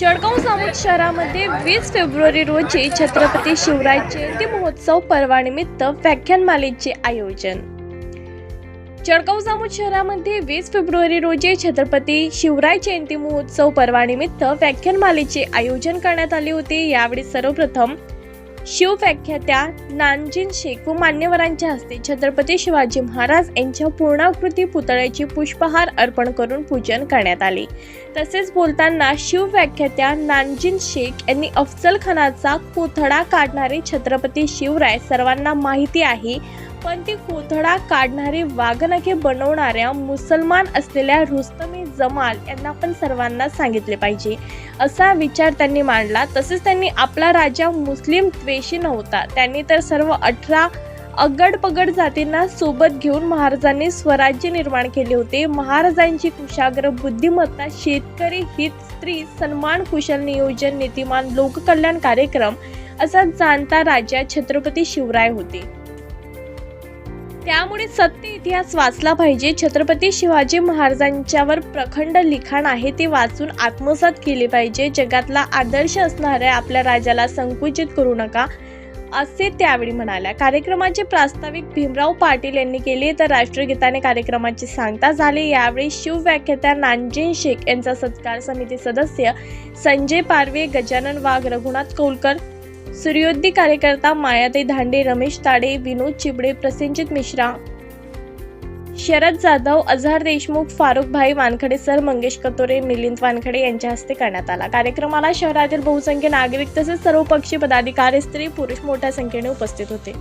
जळगाव जामोद शहरामध्ये वीस फेब्रुवारी रोजी छत्रपती शिवराय जयंती महोत्सव पर्वानिमित्त व्याख्यानमालेचे आयोजन. जळगाव जामोद शहरामध्ये वीस फेब्रुवारी रोजी छत्रपती शिवराय जयंती महोत्सव पर्वानिमित्त व्याख्यानमालेचे आयोजन करण्यात आले होते. यावेळी सर्वप्रथम शिवव्याख्यात्या नानजीन शेख व मान्यवरांच्या हस्ते छत्रपती शिवाजी महाराज यांच्या पूर्णाकृती पुतळ्याची पुष्पहार अर्पण करून पूजन करण्यात आले. तसेच बोलताना शिवव्याख्यात्या नानजीन शेख यांनी अफजल खानाचा कोथळा काढणारे छत्रपती शिवराय सर्वांना माहिती आहे. पण ती कोथळा काढणारी वाघनखे बनवणाऱ्या मुसलमान असलेल्या रुस्तमी जमाल यांना पण सर्वांना सांगितले पाहिजे. असा विचार त्यांनी मांडला. तसेच त्यांनी आपला राजा मुस्लिम द्वेषी नव्हता. त्यांनी तर सर्व अठरा अगडपगड जातींना सोबत घेऊन महाराजांनी स्वराज्य निर्माण केले होते. महाराजांची कुशाग्र बुद्धिमत्ता शेतकरी हित स्त्री सन्मान कुशल नियोजन नीतिमान लोककल्याण कार्यक्रम असा जाणता राजा छत्रपती शिवराय होते. त्यामुळे सत्य इतिहास वाचला पाहिजे. छत्रपती शिवाजी महाराजांच्यावर प्रखंड लिखाण आहे ते वाचून आत्मसात केले पाहिजे. जगातला आदर्श असणाऱ्या आपल्या राजाला संकुचित करू नका असे त्यावेळी म्हणाल्या. कार्यक्रमाचे प्रास्ताविक भीमराव पाटील यांनी केले तर राष्ट्रगीताने कार्यक्रमाची सांगता झाली. यावेळी शिवव्याख्यात्या नानजीन शेख यांचा सत्कार समिती सदस्य संजय पारवे गजानन वाघ रघुनाथ कौलकर सूर्योदय कार्यकर्ता मायाताई धांडे रमेश ताडे विनोद चिबडे प्रसेनजित मिश्रा शरद जाधव अझहर देशमुख फारुखभाई वानखडे सर मंगेश कतोरे मिलिंद वानखडे यांच्या हस्ते करण्यात आला. कार्यक्रमाला शहरातील बहुसंख्य नागरिक तसेच सर्वपक्षीय पदाधिकारी स्त्री पुरुष मोठ्या संख्येने उपस्थित होते.